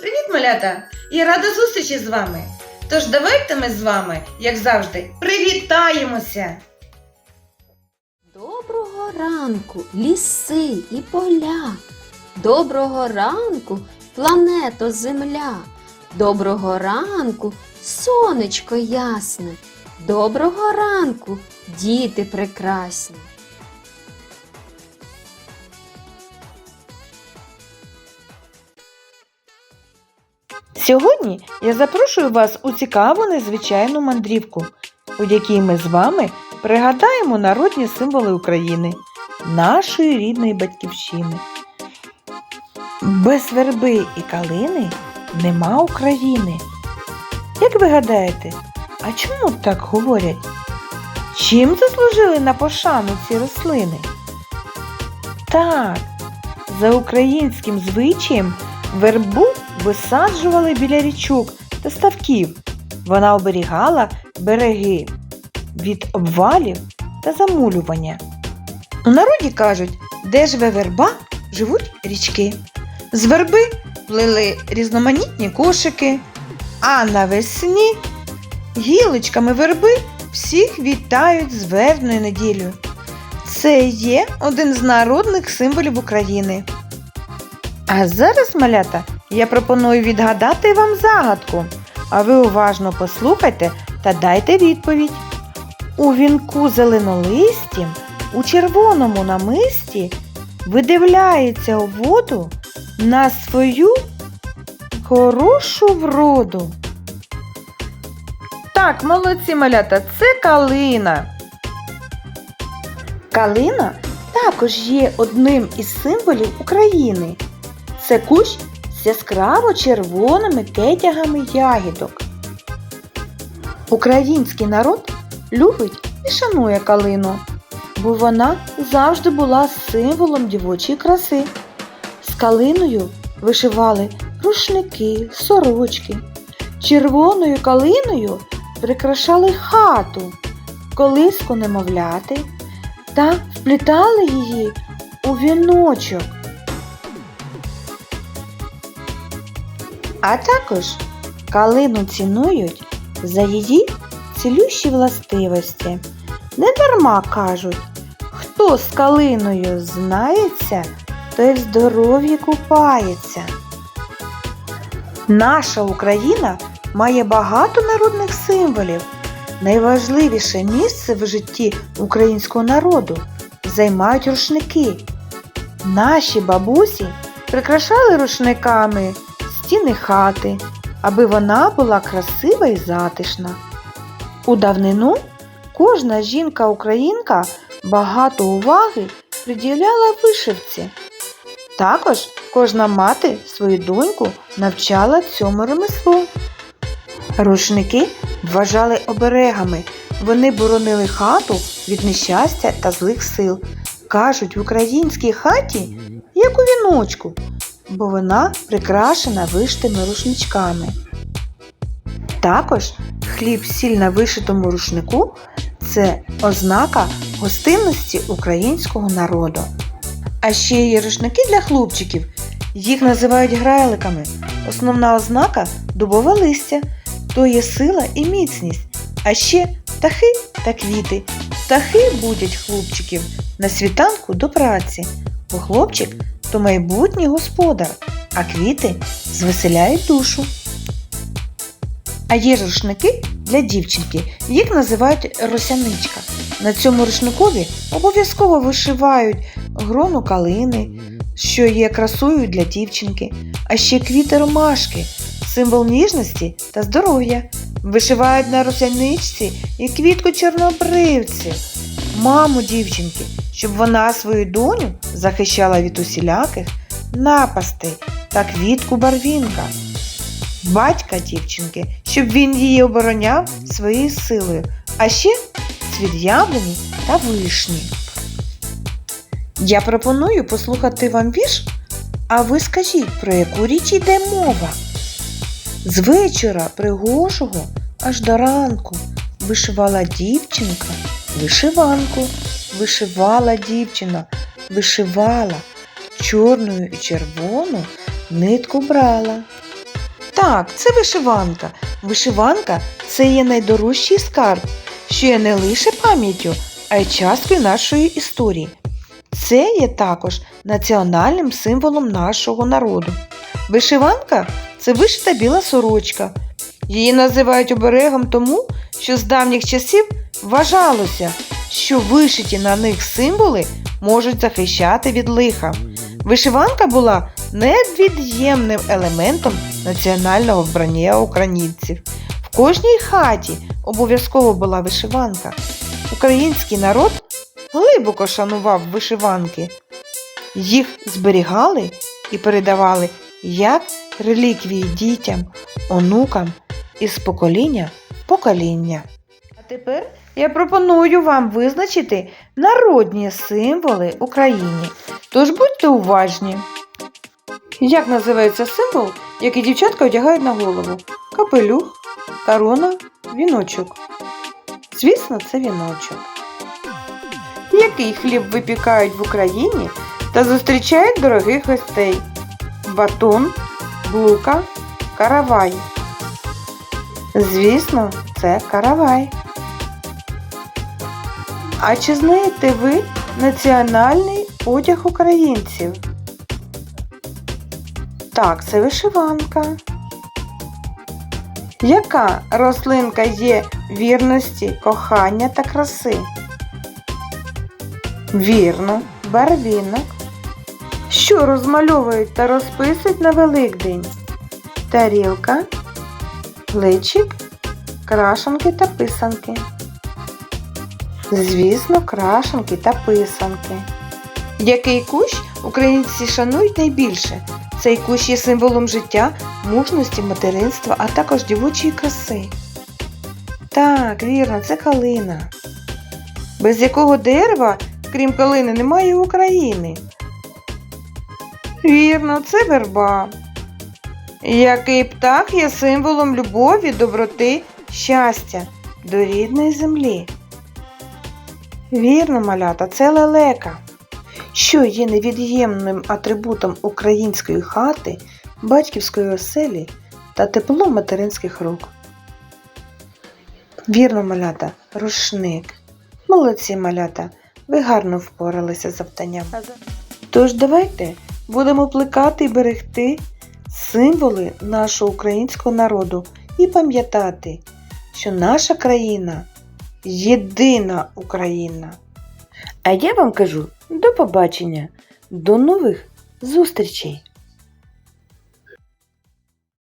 Привіт, малята! Я рада зустрічі з вами. Тож давайте ми з вами, як завжди, привітаємося! Доброго ранку, ліси і поля. Доброго ранку, плането Земля. Доброго ранку, сонечко ясне. Доброго ранку, діти прекрасні. Сьогодні я запрошую вас у цікаву незвичайну мандрівку, у якій ми з вами пригадаємо народні символи України, нашої рідної батьківщини. Без верби і калини нема України. Як ви гадаєте, а чому так говорять? Чим заслужили на пошану ці рослини? Так, за українським звичаєм вербу висаджували біля річок та ставків. Вона оберігала береги від обвалів та замулювання. У народі кажуть, де живе верба, живуть річки. З верби плели різноманітні кошики, а навесні гілочками верби всіх вітають з вербною неділею. Це є один з народних символів України. А зараз, малята, я пропоную відгадати вам загадку, а ви уважно послухайте та дайте відповідь. У вінку зеленолисті, у червоному намисті видивляється у воду на свою хорошу вроду. Так, молодці малята, це калина. Калина також є одним із символів України. Це кущ яскраво червоними кетягами ягідок. Український народ любить і шанує калину, бо вона завжди була символом дівочої краси. З калиною вишивали рушники, сорочки. Червоною калиною прикрашали хату, колиску немовляти та вплітали її у віночок. А також калину цінують за її цілющі властивості. Не дарма кажуть, хто з калиною знається, той в здоров'ї купається. Наша Україна має багато народних символів. Найважливіше місце в житті українського народу займають рушники. Наші бабусі прикрашали рушниками стіни хати, аби вона була красива і затишна. У давнину кожна жінка-українка багато уваги приділяла вишивці. Також кожна мати свою доньку навчала цьому ремеслу. Рушники вважали оберегами. Вони боронили хату від нещастя та злих сил. Кажуть, в українській хаті, як у віночку, бо вона прикрашена вишитими рушничками. Також хліб сіль на вишитому рушнику це ознака гостинності українського народу. А ще є рушники для хлопчиків. Їх називають грайликами. Основна ознака дубове листя, то є сила і міцність. А ще птахи та квіти. Птахи будять хлопчиків на світанку до праці, бо хлопчик то майбутній господар, а квіти звеселяють душу. А є рушники для дівчинки, їх називають росяничка. На цьому рушникові обов'язково вишивають грону калини, що є красою для дівчинки, а ще квіти ромашки, символ ніжності та здоров'я. Вишивають на росяничці і квітку чорнобривці, маму дівчинки, щоб вона свою доню захищала від усіляких напастей та квітку барвінка. Батька дівчинки, щоб він її обороняв своєю силою, а ще цвіт яблуні та вишні. Я пропоную послухати вам вірш, а ви скажіть, про яку річ йде мова. З вечора пригожого аж до ранку вишивала дівчинка вишиванку, вишивала дівчина, вишивала чорну і червону нитку брала. Так, це вишиванка. Вишиванка це є найдорожчий скарб, що є не лише пам'яттю, а й часткою нашої історії. Це є також національним символом нашого народу. Вишиванка це вишита біла сорочка. Її називають оберегом тому, що з давніх часів вважалося, що вишиті на них символи можуть захищати від лиха. Вишиванка була невід'ємним елементом національного вбрання українців. В кожній хаті обов'язково була вишиванка. Український народ глибоко шанував вишиванки. Їх зберігали і передавали як реліквії дітям, онукам із покоління покоління. Тепер я пропоную вам визначити народні символи України. Тож будьте уважні. Як називається символ, який дівчатка одягають на голову? Капелюх, корона, віночок. Звісно, це віночок. Який хліб випікають в Україні та зустрічають дорогих гостей? Батон, блука, каравай. Звісно, це каравай. А чи знаєте ви національний одяг українців? Так, це вишиванка. Яка рослинка є вірності, кохання та краси? Вірно, барвінок. Що розмальовують та розписують на Великдень? Тарілка, глечик, крашанки та писанки. Звісно, крашанки та писанки. Який кущ українці шанують найбільше? Цей кущ є символом життя, мужності, материнства, а також дівочої краси. Так, вірно, це калина. Без якого дерева, крім калини, немає України. Вірно, це верба. Який птах є символом любові, доброти, щастя до рідної землі? Вірно, малята, це лелека. Що є невід'ємним атрибутом української хати, батьківської оселі та тепло материнських рук? Вірно, малята, рушник. Молодці малята, ви гарно впоралися з завданням. Тож давайте будемо плекати і берегти символи нашого українського народу і пам'ятати, що наша країна єдина Україна. А я вам кажу до побачення, до нових зустрічей!